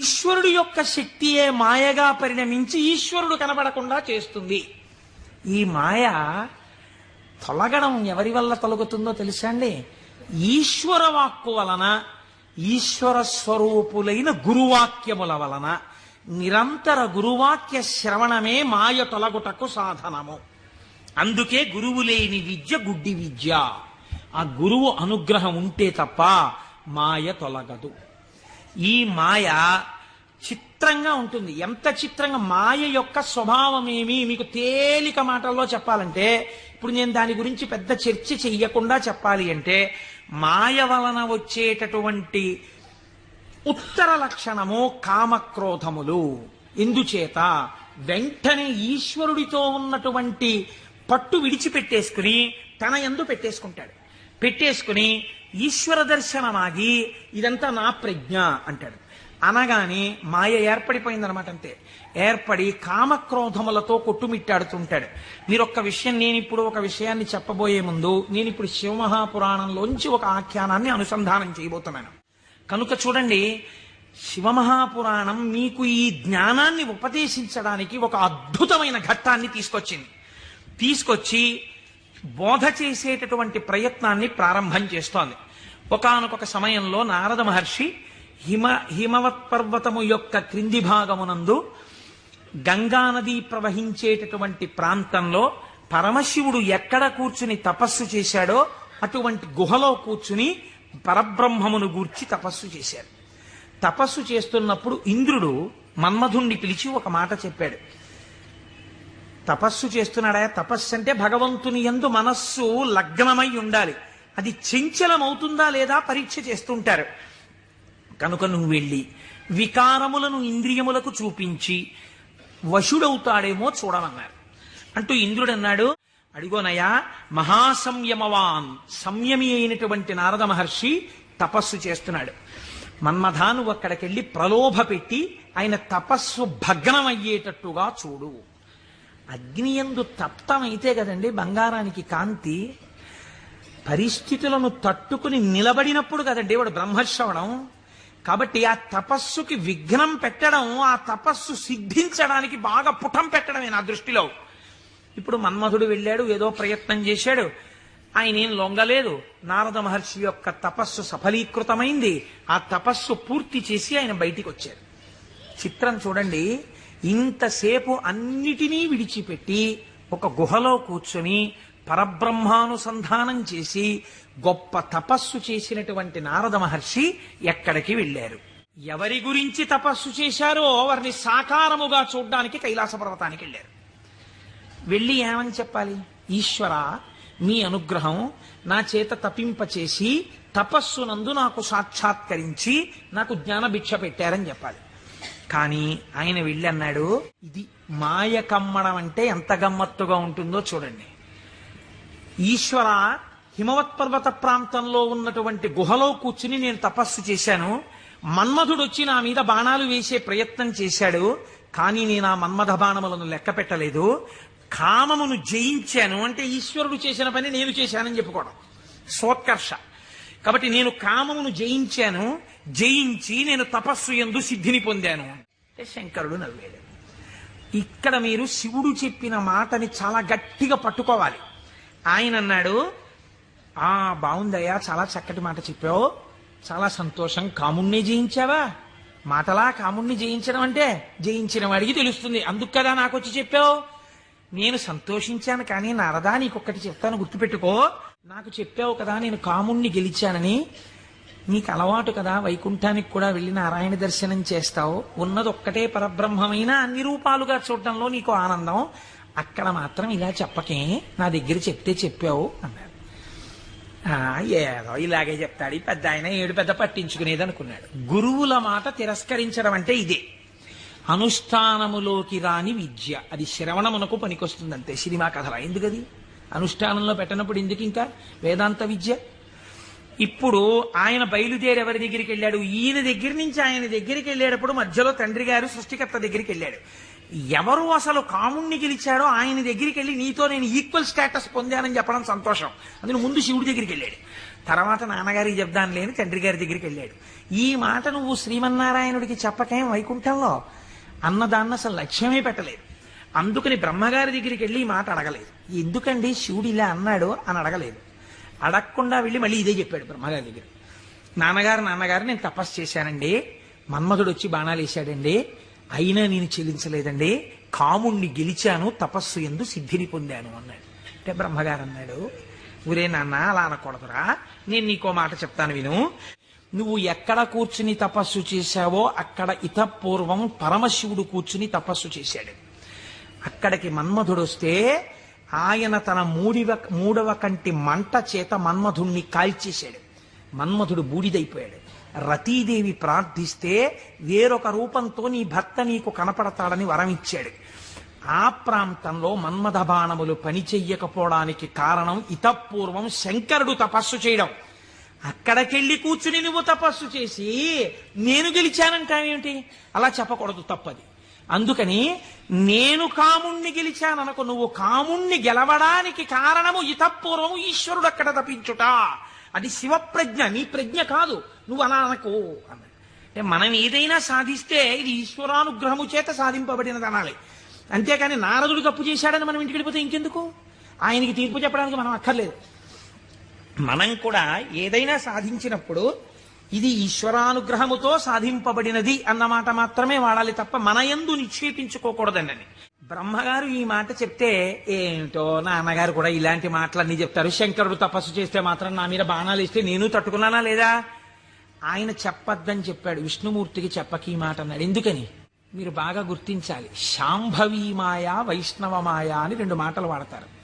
ఈశ్వరుడు యొక్క శక్తియే మాయగా పరిణమించి ఈశ్వరుడు కనబడకుండా చేస్తుంది. ఈ మాయ తొలగడం ఎవరి వల్ల తొలగుతుందో తెలుసా అండి? ఈశ్వర వాక్కు వలన ఈశ్వర స్వరూపులైన గురువాక్యముల వలన నిరంతర గురువాక్య శ్రవణమే మాయ తొలగుటకు సాధనము. అందుకే గురువు లేని విద్య గుడ్డి విద్య. ఆ గురువు అనుగ్రహం ఉంటే తప్ప మాయ తొలగదు. ఈ మాయ చిత్రంగా ఉంటుంది. ఎంత చిత్రంగా? మాయ యొక్క స్వభావం ఏమి మీకు తేలిక మాటల్లో చెప్పాలంటే ఇప్పుడు నేను దాని గురించి పెద్ద చర్చ చెయ్యకుండా చెప్పాలి అంటే మాయ వలన వచ్చేటటువంటి ఉత్తర లక్షణము కామక్రోధములు. ఎందుచేత వెంటనే ఈశ్వరుడితో ఉన్నటువంటి పట్టు విడిచిపెట్టేసుకుని తన ఎందు పెట్టేసుకుంటాడు. పెట్టేసుకుని ఈశ్వర దర్శనమాగి ఇదంతా నా ప్రజ్ఞ అంటాడు. అనగానే మాయ ఏర్పడిపోయిందనమాట అంతే. ఏర్పడి కామక్రోధములతో కొట్టుమిట్టాడుతుంటాడు. మీరు ఒక్క విషయం నేను ఇప్పుడు ఒక విషయాన్ని చెప్పబోయే ముందు నేను ఇప్పుడు శివమహాపురాణంలోంచి ఒక ఆఖ్యానాన్ని అనుసంధానం చేయబోతున్నాను. కనుక చూడండి శివమహాపురాణం మీకు ఈ జ్ఞానాన్ని ఉపదేశించడానికి ఒక అద్భుతమైన ఘట్టాన్ని తీసుకొచ్చింది. తీసుకొచ్చి బోధ చేసేటటువంటి ప్రయత్నాన్ని ప్రారంభం చేస్తోంది. ఒకానొక సమయంలో నారద మహర్షి హిమ హిమవత్ పర్వతము యొక్క క్రింది భాగమునందు గంగానది ప్రవహించేటటువంటి ప్రాంతంలో పరమశివుడు ఎక్కడ కూర్చుని తపస్సు చేశాడో అటువంటి గుహలో కూర్చుని పరబ్రహ్మమును గూర్చి తపస్సు చేశాడు. తపస్సు చేస్తున్నప్పుడు ఇంద్రుడు మన్మధుణ్ణి పిలిచి ఒక మాట చెప్పాడు. తపస్సు చేస్తున్నాడా? తపస్సు అంటే భగవంతుని ఎందు మనస్సు లగ్నమై ఉండాలి. అది చంచలమవుతుందా లేదా పరీక్ష చేస్తుంటారు. కనుక నువ్వు వెళ్ళి వికారములను ఇంద్రియములకు చూపించి వశుడవుతాడేమో చూడమన్నారు. అంటూ ఇంద్రుడు అన్నాడు అడిగోనయ్యా మహాసంయమవాన్ సంయమి అయినటువంటి నారద మహర్షి తపస్సు చేస్తున్నాడు. మన్మధాను అక్కడికెళ్ళి ప్రలోభ పెట్టి ఆయన తపస్సు భగ్నమయ్యేటట్టుగా చూడు. అగ్నియందు తప్తమైతే కదండి బంగారానికి కాంతి పరిస్థితులను తట్టుకుని నిలబడినప్పుడు కదండి వాడు బ్రహ్మశ్రవణం. కాబట్టి ఆ తపస్సుకి విఘ్నం పెట్టడం ఆ తపస్సు సిద్ధించడానికి బాగా పుటం పెట్టడమే నా దృష్టిలో. ఇప్పుడు మన్మధుడు వెళ్ళాడు ఏదో ప్రయత్నం చేశాడు. ఆయన ఏం లొంగలేదు. నారద మహర్షి యొక్క తపస్సు సఫలీకృతమైంది. ఆ తపస్సు పూర్తి చేసి ఆయన బయటికి వచ్చారు చిత్రం చూడండి. ఇంతసేపు అన్నిటినీ విడిచిపెట్టి ఒక గుహలో కూర్చొని పరబ్రహ్మానుసంధానం చేసి గొప్ప తపస్సు చేసినటువంటి నారద మహర్షి ఎక్కడికి వెళ్ళారు? ఎవరి గురించి తపస్సు చేశారో వారిని సాకారముగా చూడ్డానికి కైలాస పర్వతానికి వెళ్ళారు. వెళ్ళి ఏమని చెప్పాలి? ఈశ్వర మీ అనుగ్రహం నా చేత తపింపచేసి తపస్సునందు నాకు సాక్షాత్కరించి నాకు జ్ఞాన భిక్ష పెట్టారని చెప్పాలి. కానీ ఆయన వెళ్ళి అన్నాడు ఇది మాయ కమ్మడం అంటే ఎంత గమ్మత్తుగా ఉంటుందో చూడండి. ఈశ్వర హిమవత్ పర్వత ప్రాంతంలో ఉన్నటువంటి గుహలో కూర్చుని నేను తపస్సు చేశాను. మన్మధుడు వచ్చి నా మీద బాణాలు వేసే ప్రయత్నం చేశాడు కానీ నేను ఆ మన్మథ బాణములను లెక్క పెట్టలేదు. కామమును జయించాను అంటే ఈశ్వరుడు చేసిన పని నేను చేశానని చెప్పుకోవడం. సోత్కర్ష. కాబట్టి నేను కామమును జయించాను జయించి నేను తపస్సు ఎందు సిద్ధిని పొందాను. అంటే శంకరుడు నవ్వాడు. ఇక్కడ మీరు శివుడు చెప్పిన మాటని చాలా గట్టిగా పట్టుకోవాలి. ఆయన అన్నాడు ఆ బాగుందయ్యా చాలా చక్కటి మాట చెప్పావు. చాలా సంతోషం. కాముణ్ణి జయించావా? మాటలా కాముణ్ణి జయించడం అంటే జయించిన వాడికి తెలుస్తుంది. అందుకు కదా నాకు వచ్చి చెప్పావు. నేను సంతోషించాను కానీ నరదా నీకొక్కటి చెప్తాను గుర్తుపెట్టుకో. నాకు చెప్పావు కదా నేను కాముణ్ణి గెలిచానని. నీకు అలవాటు కదా వైకుంఠానికి కూడా వెళ్ళి నారాయణ దర్శనం చేస్తావు. ఉన్నది ఒక్కటే పరబ్రహ్మమైన అన్ని రూపాలుగా చూడటంలో నీకు ఆనందం. అక్కడ మాత్రం ఇలా చెప్పకే. నా దగ్గర చెప్తే చెప్పావు అన్నాడు. ఏదో ఇలాగే చెప్తాడు. ఈ పెద్ద ఆయన ఏడు పెద్ద పట్టించుకునేది అనుకున్నాడు. గురువుల మాట తిరస్కరించడం అంటే ఇదే. అనుష్ఠానములోకి రాని విద్య. అది శ్రవణమునకు పనికొస్తుంది అంతే సినిమా కథల. ఎందుకది? అనుష్ఠానంలో పెట్టనప్పుడు ఎందుకు ఇంకా వేదాంత విద్య? ఇప్పుడు ఆయన బయలుదేరి ఎవరి దగ్గరికి వెళ్ళాడు? ఈయన దగ్గర నుంచి ఆయన దగ్గరికి వెళ్ళేటప్పుడు మధ్యలో తండ్రి గారు సృష్టికర్త దగ్గరికి వెళ్ళాడు. ఎవరు అసలు కాముణ్ణి గెలిచాడో ఆయన దగ్గరికి వెళ్ళి నీతో నేను ఈక్వల్ స్టేటస్ పొందానని చెప్పడం సంతోషం. అందులో ముందు శివుడి దగ్గరికి వెళ్ళాడు. తర్వాత నాన్నగారికి చెప్దాను లేని తండ్రి గారి దగ్గరికి వెళ్ళాడు. ఈ మాట నువ్వు శ్రీమన్నారాయణుడికి చెప్పకేం వైకుంఠంలో? అన్నదాన్ని అసలు లక్ష్యమే పెట్టలేదు. అందుకని బ్రహ్మగారి దగ్గరికి వెళ్ళి ఈ మాట అడగలేదు. ఎందుకండి శివుడు ఇలా అన్నాడు అని అడగలేదు. అడగకుండా వెళ్ళి మళ్ళీ ఇదే చెప్పాడు బ్రహ్మగారి దగ్గర. నాన్నగారు నాన్నగారు నేను తపస్సు చేశానండి. మన్మధుడు వచ్చి బాణాలు వేశాడండి. అయినా నేను చెల్లించలేదండి. కాముణ్ణి గెలిచాను తపస్సు ఎందు సిద్ధిని పొందాను అన్నాడు. అంటే బ్రహ్మగారు అన్నాడు ఊరే నాన్న అలా అనకూడదురా. నేను నీకో మాట చెప్తాను విను. నువ్వు ఎక్కడ కూర్చుని తపస్సు చేశావో అక్కడ ఇతపూర్వం పరమశివుడు కూర్చుని తపస్సు చేశాడు. అక్కడికి మన్మధుడు వస్తే ఆయన తన మూడివ మూడవ కంటి మంట చేత మన్మధుణ్ణి కాల్చేశాడు. మన్మధుడు బూడిదైపోయాడు. రతీదేవి ప్రార్థిస్తే వేరొక రూపంతో నీ భర్త నీకు కనపడతాడని వరమిచ్చాడు. ఆ ప్రాంతంలో మన్మథ బాణములు పని చెయ్యకపోవడానికి కారణం ఇతపూర్వం శంకరుడు తపస్సు చేయడం. అక్కడికెళ్ళి కూర్చుని నువ్వు తపస్సు చేసి నేను గెలిచానంటావేమిటి? అలా చెప్పకూడదు తప్పది. అందుకని నేను కాముణ్ణి గెలిచాననుకో నువ్వు కాముణ్ణి గెలవడానికి కారణము ఇతపూర్వము ఈశ్వరుడు అక్కడ తప్పించుట. అది శివప్రజ్ఞ నీ ప్రజ్ఞ కాదు. నువ్వు అలా అనకు అన్నాడు. అంటే మనం ఏదైనా సాధిస్తే ఇది ఈశ్వరానుగ్రహము చేత సాధింపబడినది అనాలి. అంతేకాని నారదుడు తప్పు చేశాడని మనం ఇంటికి వెళ్ళిపోతే ఇంకెందుకు? ఆయనకి తీర్పు చెప్పడానికి మనం అక్కర్లేదు. మనం కూడా ఏదైనా సాధించినప్పుడు ఇది ఈశ్వరానుగ్రహముతో సాధింపబడినది అన్నమాట మాత్రమే వాడాలి తప్ప మన యందు నిక్షేపించుకోకూడదండి బ్రహ్మగారు ఈ మాట చెప్తే ఏంటో నాన్నగారు కూడా ఇలాంటి మాటలన్నీ చెప్తారు. శంకరుడు తపస్సు చేస్తే మాత్రం నా మీద బాణాలు ఇస్తే నేను తట్టుకున్నానా లేదా? ఆయన చెప్పొద్దని చెప్పాడు. విష్ణుమూర్తికి చెప్పక ఈ మాట అన్నాడు. ఎందుకని? మీరు బాగా గుర్తించాలి. శాంభవీ మాయ వైష్ణవ మాయ అని రెండు మాటలు వాడతారు.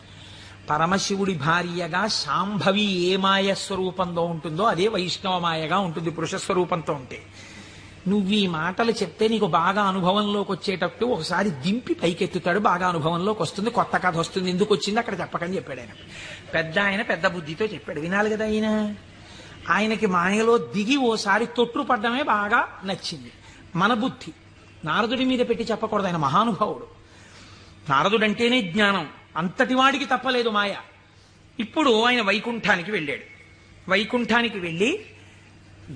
పరమశివుడి భార్యగా శాంభవి ఏ మాయ స్వరూపంలో ఉంటుందో అదే వైష్ణవ మాయగా ఉంటుంది పురుష స్వరూపంతో ఉంటే. నువ్వు ఈ మాటలు చెప్తే నీకు బాగా అనుభవంలోకి వచ్చేటట్టు ఒకసారి దింపి పైకెత్తుతాడు బాగా అనుభవంలోకి వస్తుంది కొత్త కథ వస్తుంది ఎందుకు వచ్చింది అక్కడ చెప్పకని చెప్పాడు ఆయన. పెద్ద ఆయన పెద్ద బుద్ధితో చెప్పాడు వినాలి కదా ఆయన. ఆయనకి మాయలో దిగి ఓసారి తొట్టుపడ్డమే బాగా నచ్చింది. మన బుద్ధి. నారదుడి మీద పెట్టి చెప్పకూడదు ఆయన మహానుభావుడు. నారదుడంటేనే జ్ఞానం. అంతటి వాడికి తప్పలేదు మాయ. ఇప్పుడు ఆయన వైకుంఠానికి వెళ్ళాడు. వైకుంఠానికి వెళ్ళి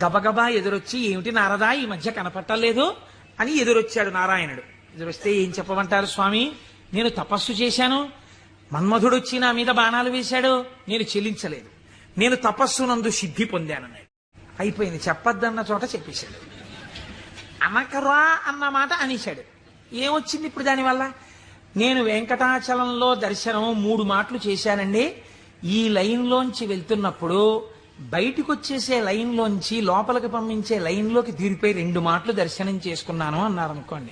గబగబా ఎదురొచ్చి ఏమిటి నారదా ఈ మధ్య కనపట్టలేదు? అని ఎదురొచ్చాడు నారాయణుడు. ఎదురొస్తే ఏం చెప్పమంటారు స్వామి? నేను తపస్సు చేశాను. మన్మధుడు వచ్చి నా మీద బాణాలు వేశాడు. నేను చెల్లించలేదు. నేను తపస్సు నందు సిద్ధి పొందానన్నాడు. అయిపోయింది. చెప్పొద్దన్న చోట చెప్పేశాడు. అనకరా అన్న మాట అనేశాడు. ఏమొచ్చింది ఇప్పుడు దానివల్ల? నేను వెంకటాచలంలో దర్శనం మూడు మాటలు చేశానండి. ఈ లైన్లోంచి వెళ్తున్నప్పుడు బయటికి వచ్చేసే లైన్లోంచి లోపలికి పంపించే లైన్లోకి తీరిపోయి రెండు మాటలు దర్శనం చేసుకున్నాను అన్నారు అనుకోండి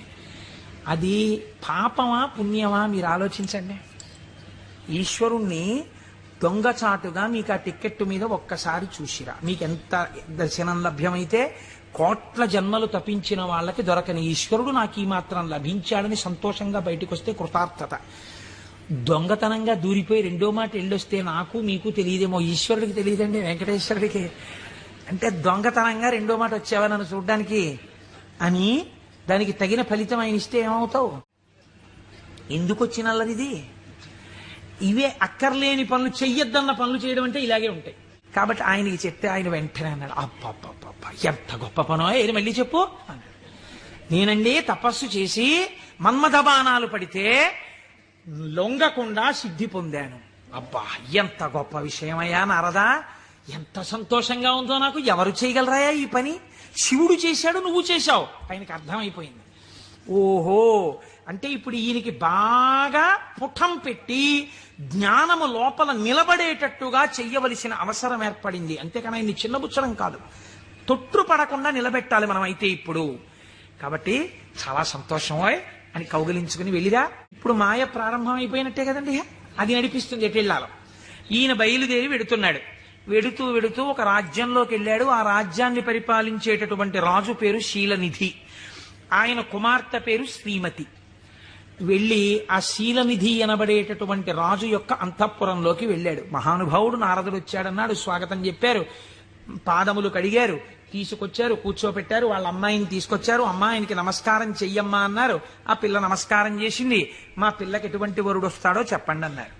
అది పాపమా పుణ్యమా మీరు ఆలోచించండి. ఈశ్వరుణ్ణి దొంగచాటుగా మీకు ఆ టిక్కెట్టు మీద ఒక్కసారి చూసిరా. మీకు ఎంత దర్శనం లభ్యమైతే కోట్ల జన్మలు తపించిన వాళ్ళకి దొరకని ఈశ్వరుడు నాకు ఈ మాత్రం లభించాడని సంతోషంగా బయటకు వస్తే కృతార్థత. దొంగతనంగా దూరిపోయి రెండో మాట వెళ్ళొస్తే నాకు మీకు తెలియదేమో ఈశ్వరుడికి తెలియదండి వెంకటేశ్వరుడికి. అంటే దొంగతనంగా రెండో మాట వచ్చావా నన్ను చూడ్డానికి? అని దానికి తగిన ఫలితం ఆయన ఇస్తే ఏమవుతావు? ఎందుకు వచ్చినల్లది ఇవే అక్కర్లేని పనులు చెయ్యొద్దన్న పనులు చేయడం అంటే ఇలాగే ఉంటాయి. కాబట్టి ఆయనకి చెప్తే ఆయన వెంటనే అన్నాడు అప్ప ఎంత గొప్ప పనో? ఏది మళ్ళీ చెప్పు? నేనండి తపస్సు చేసి మన్మథ బాణాలు పడితే లొంగకుండా సిద్ధి పొందాను. అబ్బా ఎంత గొప్ప విషయమయ్యా నారదా. ఎంత సంతోషంగా ఉందో నాకు ఎవరు చేయగలరాయా ఈ పని? శివుడు చేశాడు నువ్వు చేశావు. ఆయనకి అర్థమైపోయింది. ఓహో అంటే ఇప్పుడు ఈయనకి బాగా పుఠం పెట్టి జ్ఞానము లోపల నిలబడేటట్టుగా చెయ్యవలసిన అవసరం ఏర్పడింది. అంతేకాని ఆయన్ని చిన్నబుచ్చడం కాదు. తొట్టు పడకుండా నిలబెట్టాలి మనం అయితే ఇప్పుడు. కాబట్టి చాలా సంతోషం అని కౌగిలించుకుని వెళ్ళిరా. ఇప్పుడు మాయ ప్రారంభం అయిపోయినట్టే కదండి అది నడిపిస్తుంది ఎటు వెళ్ళాలో. ఈయన బయలుదేరి వెడుతున్నాడు. వెడుతూ వెడుతూ ఒక రాజ్యంలోకి వెళ్ళాడు. ఆ రాజ్యాన్ని పరిపాలించేటటువంటి రాజు పేరు శీలనిధి. ఆయన కుమార్తె పేరు శ్రీమతి. వెళ్ళి ఆ శీలనిధి అనబడేటటువంటి రాజు యొక్క అంతఃపురంలోకి వెళ్ళాడు. మహానుభావుడు నారదుడు వచ్చాడన్నాడు స్వాగతం చెప్పారు. పాదములు కడిగారు. తీసుకొచ్చారు కూర్చోపెట్టారు వాళ్ళ అమ్మాయిని తీసుకొచ్చారు అమ్మాయినికి నమస్కారం చెయ్యమ్మా అన్నారు. ఆ పిల్ల నమస్కారం చేసింది. మా పిల్లకి ఎటువంటి వరుడు వస్తాడో చెప్పండి అన్నారు.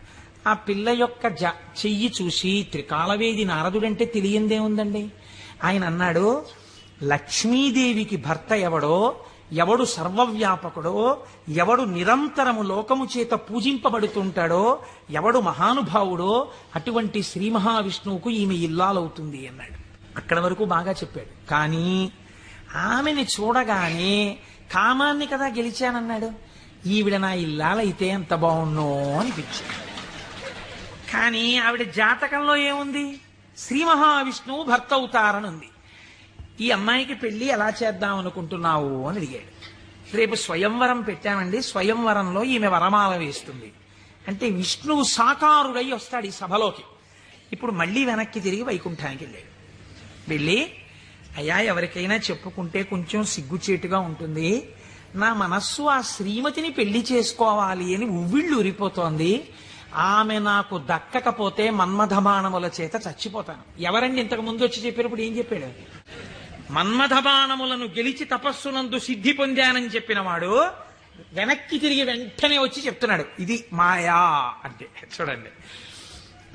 ఆ పిల్ల యొక్క జ చెయ్యి చూసి త్రికాలవేది నారదుడంటే తెలియందే ఉందండి. ఆయన అన్నాడు లక్ష్మీదేవికి భర్త ఎవడో ఎవడు సర్వవ్యాపకుడో ఎవడు నిరంతరము లోకము చేత పూజింపబడుతుంటాడో ఎవడు మహానుభావుడో అటువంటి శ్రీ మహావిష్ణువుకు ఈమె ఇల్లాలవుతుంది అన్నాడు. అక్కడ వరకు బాగా చెప్పాడు. కానీ ఆమెని చూడగానే కామాన్ని కదా గెలిచానన్నాడు. ఈవిడ నా ఇల్లాలైతే ఎంత బాగున్నో అనిపించింది. కానీ ఆవిడ జాతకంలో ఏముంది? శ్రీ మహావిష్ణువు భర్త అవుతారని ఉంది ఈ అమ్మాయికి పెళ్ళి ఎలా చేద్దాం అనుకుంటున్నావు అని అడిగాడు. రేపు స్వయంవరం పెట్టామండి. స్వయంవరంలో ఈమె వరమాల వేస్తుంది. అంటే విష్ణువు సాకారుడై వస్తాడు ఈ సభలోకి. ఇప్పుడు మళ్ళీ వెనక్కి తిరిగి వైకుంఠానికి వెళ్ళాడు. వెళ్ళి అయ్యా ఎవరికైనా చెప్పుకుంటే కొంచెం సిగ్గుచేటుగా ఉంటుంది. నా మనస్సు ఆ శ్రీమతిని పెళ్ళి చేసుకోవాలి అని ఉవ్విళ్ళు ఉరిపోతోంది ఆమె నాకు దక్కకపోతే మన్మధమానముల చేత చచ్చిపోతాను. ఎవరండి ఇంతకు ముందు వచ్చి చెప్పినప్పుడు ఏం చెప్పాడు? మన్మధమానములను గెలిచి తపస్సునందు సిద్ధి పొందానని చెప్పిన వాడు వెనక్కి తిరిగి వెంటనే వచ్చి చెప్తున్నాడు. ఇది మాయా అంటే చూడండి.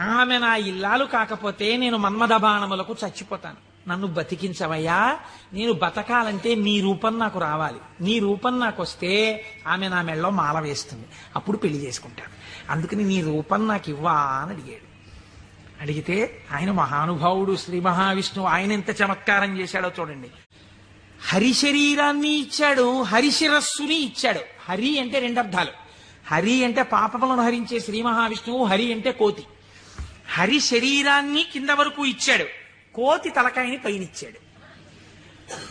ఆమె నా ఇల్లాలు కాకపోతే నేను మన్మథ బాణములకు చచ్చిపోతాను. నన్ను బతికించవయ్యా నేను బతకాలంటే నీ రూపం నాకు రావాలి. నీ రూపం నాకు వస్తే ఆమె నా మెళ్ళలో మాల వేస్తుంది. అప్పుడు పెళ్ళి చేసుకుంటాను అందుకని నీ రూపం నాకు ఇవ్వా అని అడిగాడు. అడిగితే ఆయన మహానుభావుడు శ్రీ మహావిష్ణువు ఆయన ఎంత చమత్కారం చేశాడో చూడండి. హరి శరీరాన్ని ఇచ్చాడు హరిశిరస్సుని ఇచ్చాడు. హరి అంటే రెండు అర్థాలు హరి అంటే పాపములను హరించే శ్రీ మహావిష్ణువు హరి అంటే కోతి. హరి శరీరాన్ని కింద వరకు ఇచ్చాడు. కోతి తలకాయని పైనిచ్చాడు.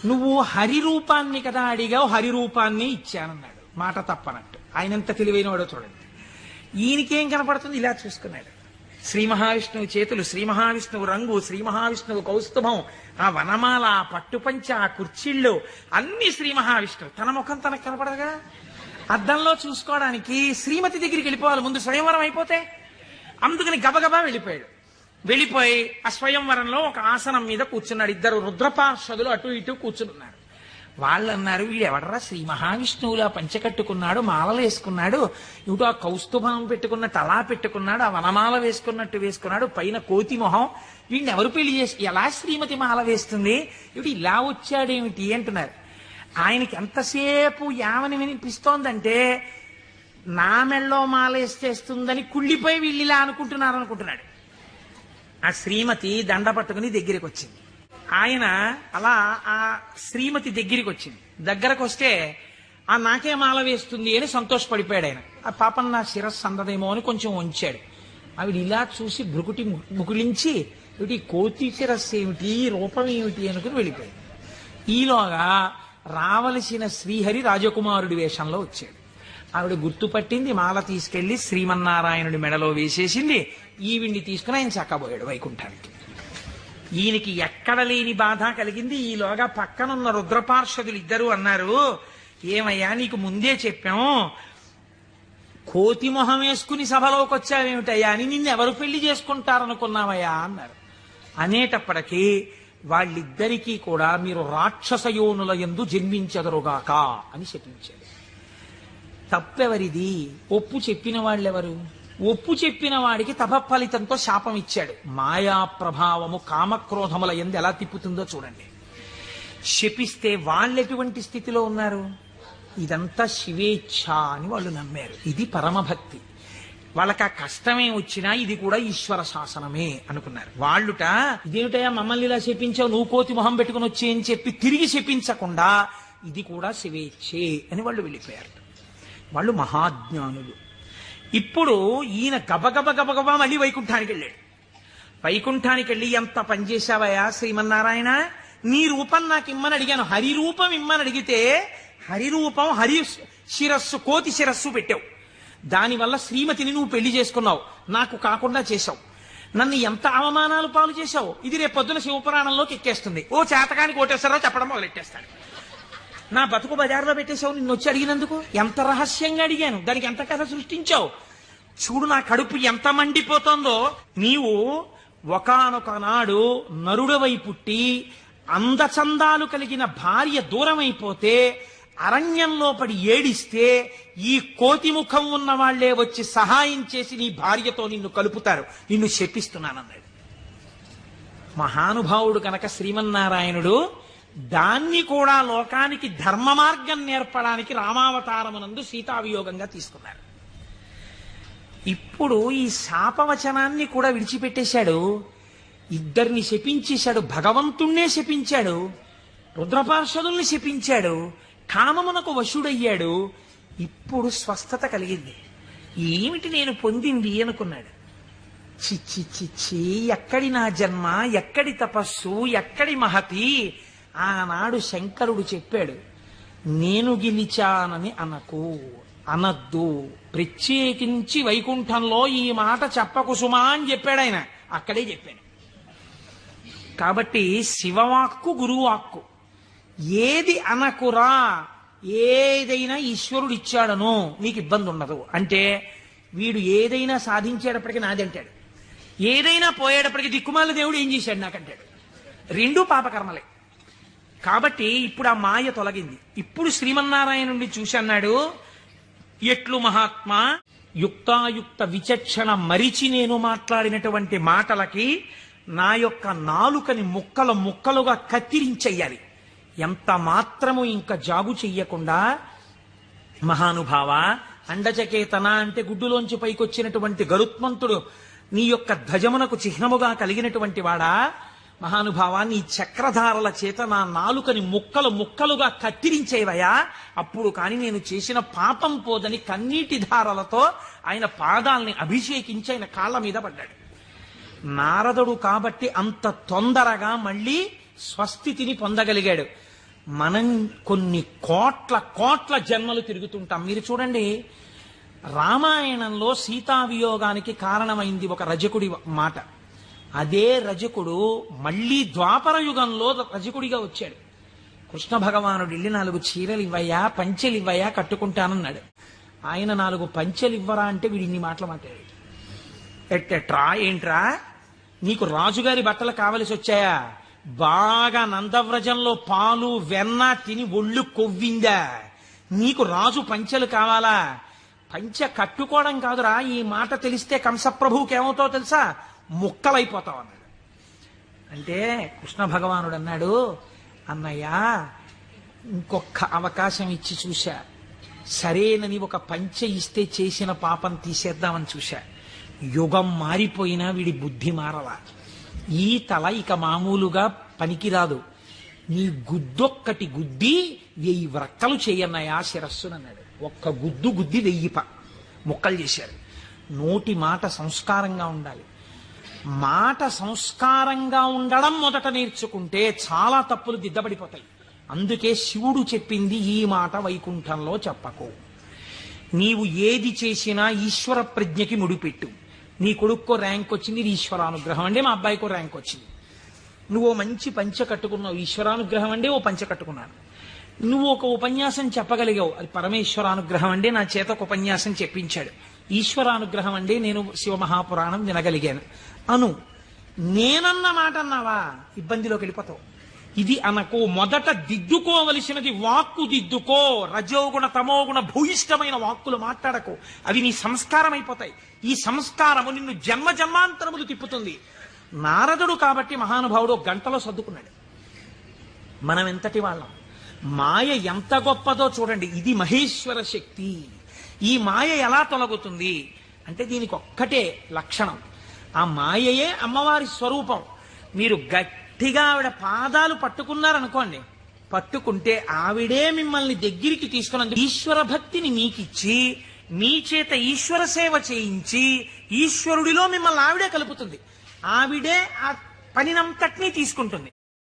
నువ్వు హరి రూపాన్ని కదా అడిగావు హరి రూపాన్ని ఇచ్చానన్నాడు. మాట తప్పనట్టు. ఆయనంత తెలివైనవాడో చూడండి. ఈయనకేం కనపడుతుంది? ఇలా చూసుకున్నాడు. శ్రీ మహావిష్ణువు చేతులు శ్రీ మహావిష్ణువు రంగు శ్రీ మహావిష్ణువు కౌస్తుభం ఆ వనమాల ఆ పట్టుపంచ ఆ కుర్చీళ్ళు అన్ని శ్రీ మహావిష్ణువు. తన ముఖం తనకు కనపడదుగా? అద్దంలో చూసుకోవడానికి శ్రీమతి దగ్గరికి వెళ్ళిపోవాలి. ముందు స్వయంవరం అయిపోతే అందుకని గబగబా వెళ్ళిపోయాడు. వెళ్ళిపోయి ఆ స్వయంవరంలో ఒక ఆసనం మీద కూర్చున్నాడు. ఇద్దరు రుద్రపార్షదులు అటు ఇటు కూర్చున్నారు వాళ్ళు అన్నారు వీడు ఎవడరా శ్రీ మహావిష్ణువులా పంచకట్టుకున్నాడు మాలలు వేసుకున్నాడు ఇటు ఆ కౌస్తుభం పెట్టుకున్నట్టు అలా పెట్టుకున్నాడు ఆ వనమాల వేసుకున్నట్టు వేసుకున్నాడు పైన కోతి మొహం. వీడిని ఎవరు పెళ్ళి చేసి ఎలా శ్రీమతి మాల వేస్తుంది? ఇటు ఇలా వచ్చాడేమిటి? అంటున్నారు. ఆయనకి ఎంతసేపు యావని వినిపిస్తోందంటే నా మెళ్ళో మాలేస్తేస్తుందని కుళ్ళిపోయి వీళ్ళిలా అనుకుంటున్నారు అనుకుంటున్నాడు ఆ శ్రీమతి దండ పట్టుకుని దగ్గరికి వచ్చింది ఆయన అలా ఆ శ్రీమతి దగ్గరికి వచ్చింది దగ్గరకు వస్తే ఆ నాకే మాల వేస్తుంది అని సంతోషపడిపోయాడు ఆయన. ఆ పాపం నా శిరస్సు అందదేమో అని కొంచెం ఉంచాడు. ఆవిడ ఇలా చూసి భృకుటి ముకులించి ఇటు కోతి శిరస్సు ఏమిటి రూపం ఏమిటి అనుకుని వెళ్ళిపోయాడు ఈలోగా రావలసిన శ్రీహరి రాజకుమారుడి వేషంలో వచ్చాడు. ఆవిడ గుర్తుపట్టింది మాల తీసుకెళ్ళి శ్రీమన్నారాయణుడి మెడలో వేసేసింది. ఈవిడిని తీసుకుని ఆయన చక్కబోయాడు వైకుంఠానికి. ఈయనకి ఎక్కడ లేని బాధ కలిగింది. ఈలోగా పక్కనున్న రుద్రపార్షదులు ఇద్దరు అన్నారు ఏమయ్యా నీకు ముందే చెప్పాం కోతి మొహం వేసుకుని సభలోకి వచ్చావేమిటయ్యా? అని నిన్ను ఎవరు పెళ్ళి చేసుకుంటారనుకున్నావయ్యా? అన్నారు. అనేటప్పటికీ వాళ్ళిద్దరికీ కూడా మీరు రాక్షస యోనుల ఎందు జన్మించదరుగాక అని శపించారు. తప్పెవరిది? ఒప్పు చెప్పిన వాళ్ళెవరు? ఒప్పు చెప్పిన వాడికి తపఫలితంతో శాపం ఇచ్చాడు. మాయా ప్రభావము కామక్రోధముల ఎందు ఎలా తిప్పుతుందో చూడండి. శపిస్తే వాళ్ళెటువంటి స్థితిలో ఉన్నారు? ఇదంతా శివేచ్ఛ అని వాళ్ళు నమ్మారు. ఇది పరమభక్తి. వాళ్ళకి ఆ కష్టమే వచ్చినా ఇది కూడా ఈశ్వర శాసనమే అనుకున్నారు. వాళ్ళుట ఇదేమిటయా మమ్మల్ని ఇలా శపించావు? నువ్వు కోతి మొహం పెట్టుకుని వచ్చి అని చెప్పి తిరిగి శపించకుండా ఇది కూడా శివేచ్ఛే అని వాళ్ళు వెళ్ళిపోయారు. వాళ్ళు మహాజ్ఞానులు. ఇప్పుడు ఈయన గబగబ గబగబ మళ్ళీ వైకుంఠానికి వెళ్ళాడు వైకుంఠానికి వెళ్ళి ఎంత పనిచేశావయా శ్రీమన్నారాయణ? నీ రూపం నాకు ఇమ్మని అడిగాను. హరి రూపం ఇమ్మని అడిగితే హరి రూపం హరి శిరస్సు కోతి శిరస్సు పెట్టావు. దానివల్ల శ్రీమతిని నువ్వు పెళ్ళి చేసుకున్నావు. నాకు కాకుండా చేశావు. నన్ను ఎంత అవమానాలు పాలు చేశావు? ఇది రేపు పొద్దున శివపురాణంలోకి ఎక్కేస్తుంది. ఓ చేతకానికి కోటేశ్వరరావు చెప్పడం మొదలెట్టేస్తాడు. నా బతుకు బజార్లో పెట్టేశావు నిన్ను వచ్చి అడిగినందుకు? ఎంత రహస్యంగా అడిగాను? దానికి ఎంత కథ సృష్టించావు? చూడు నా కడుపు ఎంత మండిపోతుందో. నీవు ఒకనొకనాడు నరుడవై పుట్టి అందచందాలు కలిగిన భార్య దూరమైపోతే అరణ్యంలో పడి ఏడిస్తే ఈ కోతి ముఖం ఉన్న వాళ్ళే వచ్చి సహాయం చేసి నీ భార్యతో నిన్ను కలుపుతారు. నిన్ను శపిస్తున్నానన్నాడు. మహానుభావుడు కనుక శ్రీమన్నారాయణుడు దాన్ని కూడా లోకానికి ధర్మ మార్గం నేర్పడానికి రామావతారమునందు సీతావియోగంగా తీసుకున్నారు. ఇప్పుడు ఈ శాపవచనాన్ని కూడా విడిచిపెట్టేశాడు. ఇద్దరిని శపించేశాడు. భగవంతుణ్ణే శపించాడు. రుద్రపార్షదుల్ని శపించాడు. కామమునకు వశుడయ్యాడు. ఇప్పుడు స్వస్థత కలిగింది. ఏమిటి నేను పొందింది అనుకున్నాడు. చిచ్చి చిచ్చి ఎక్కడి నా జన్మ ఎక్కడి తపస్సు ఎక్కడి మహతి ఆనాడు శంకరుడు చెప్పాడు నేను గెలిచానని అనకు అనద్దు. ప్రత్యేకించి వైకుంఠంలో ఈ మాట చెప్పకు సుమా అని చెప్పాడు ఆయన. అక్కడే చెప్పాడు. కాబట్టి శివవాక్కు గురువాక్కు. ఏది అనకురా ఏదైనా ఈశ్వరుడు ఇచ్చాడను నీకు ఇబ్బంది ఉండదు. అంటే వీడు ఏదైనా సాధించేటప్పటికీ నాది అంటాడు. ఏదైనా పోయేటప్పటికి దిక్కుమాల దేవుడు ఏం చేశాడు నాకంటాడు. రెండూ పాపకర్మలే కాబట్టి ఇప్పుడు ఆ మాయ తొలగింది. ఇప్పుడు శ్రీమన్నారాయణుడిని చూసి అన్నాడు ఎట్లు మహాత్మా? యుక్తాయుక్త విచక్షణ మరిచి నేను మాట్లాడినటువంటి మాటలకి నా యొక్క నాలుకని ముక్కలు ముక్కలుగా కత్తిరించెయ్యాలి. ఎంత మాత్రము ఇంకా జాగు చెయ్యకుండా మహానుభావ అండచకేతన అంటే గుడ్డులోంచి పైకొచ్చినటువంటి గరుత్మంతుడు నీ యొక్క ధ్వజమునకు చిహ్నముగా కలిగినటువంటి వాడా? మహానుభావాన్ని ఈ చక్రధారల చేత నా నాలుకని ముక్కలు ముక్కలుగా కత్తిరించేవయా అప్పుడు కాని నేను చేసిన పాపం పోదని కన్నీటి ధారలతో ఆయన పాదాల్ని అభిషేకించి ఆయన కాళ్ళ మీద పడ్డాడు. నారదుడు కాబట్టి అంత తొందరగా మళ్ళీ స్వస్థితిని పొందగలిగాడు. మనం కొన్ని కోట్ల కోట్ల జన్మలు తిరుగుతుంటాం. మీరు చూడండి రామాయణంలో సీతావియోగానికి కారణమైంది ఒక రజకుడి మాట. అదే రజకుడు మళ్ళీ ద్వాపర యుగంలో రజకుడిగా వచ్చాడు. కృష్ణ భగవానుడు వెళ్ళి నాలుగు చీరలు ఇవ్వయా పంచెలు ఇవ్వయా కట్టుకుంటానన్నాడు. ఆయన నాలుగు పంచెలు ఇవ్వరా అంటే వీడు ఇన్ని మాటలు మాట్లాడాడు. ఎట్టెట్రా ఏంట్రా? నీకు రాజుగారి బట్టలు కావలసి వచ్చాయా? బాగా నందవ్రజంలో పాలు వెన్న తిని ఒళ్ళు కొవ్విందా? నీకు రాజు పంచెలు కావాలా? పంచె కట్టుకోవడం కాదురా ఈ మాట తెలిస్తే కంసప్రభువుకి ఏమవుతావు తెలుసా? ముక్కలైపోతావు అన్నాడు అంటే కృష్ణ భగవానుడు అన్నాడు అన్నయ్య ఇంకొక అవకాశం ఇచ్చి చూశా. సరేనని ఒక పంచ ఇస్తే చేసిన పాపం తీసేద్దామని చూశా. యుగం మారిపోయినా వీడి బుద్ధి మారలా. ఈ తల ఇక మామూలుగా పనికిరాదు. నీ గుద్దొక్కటి గుద్ది వెయ్యి వ్రక్కలు చేయన్నయా శిరస్సునన్నాడు. ఒక్క గుద్దు గుద్ది వెయ్యి ప. ముక్కలు చేశారు. నోటి మాట సంస్కారంగా ఉండాలి. మాట సంస్కారంగా ఉండడం మొదట నేర్చుకుంటే చాలా తప్పులు దిద్దబడిపోతాయి. అందుకే శివుడు చెప్పింది ఈ మాట వైకుంఠంలో చెప్పకు. నీవు ఏది చేసినా ఈశ్వర ప్రజ్ఞకి ముడిపెట్టు. నీ కొడుక్కో ర్యాంక్ వచ్చింది ఇది ఈశ్వరానుగ్రహం అండి మా అబ్బాయికో ర్యాంక్ వచ్చింది నువ్వు మంచి పంచ కట్టుకున్నావు ఈశ్వరానుగ్రహం అండి ఓ పంచ కట్టుకున్నాను. నువ్వు ఒక ఉపన్యాసం చెప్పగలిగావు అది పరమేశ్వరానుగ్రహం అండి నా చేత ఒక ఉపన్యాసం చెప్పించాడు. ఈశ్వరానుగ్రహం అండి నేను శివమహాపురాణం వినగలిగాను. అను. నేనన్న మాట అన్నావా ఇబ్బందిలోకి వెళ్ళిపోతావు. ఇది అనకు. మొదట దిద్దుకోవలసినది వాక్కు దిద్దుకో. రజోగుణ తమోగుణ భూయిష్టమైన వాక్కులు మాట్లాడకు. అవి నీ సంస్కారం అయిపోతాయి. ఈ సంస్కారము నిన్ను జన్మ జన్మాంతరములు తిప్పుతుంది. నారదుడు కాబట్టి మహానుభావుడు గంటలో సర్దుకున్నాడు. మనం ఎంతటి వాళ్ళం. మాయ ఎంత గొప్పదో చూడండి. ఇది మహేశ్వర శక్తి. ఈ మాయ ఎలా తొలగుతుంది? అంటే దీనికి ఒక్కటే లక్షణం. ఆ మాయయే అమ్మవారి స్వరూపం. మీరు గట్టిగా ఆవిడ పాదాలు పట్టుకున్నారనుకోండి పట్టుకుంటే ఆవిడే మిమ్మల్ని దగ్గరికి తీసుకున్నందుకు ఈశ్వర భక్తిని మీకిచ్చి మీ చేత ఈశ్వర సేవ చేయించి ఈశ్వరుడిలో మిమ్మల్ని ఆవిడే కలుపుతుంది. ఆవిడే ఆ పనినంతటినీ తీసుకుంటుంది.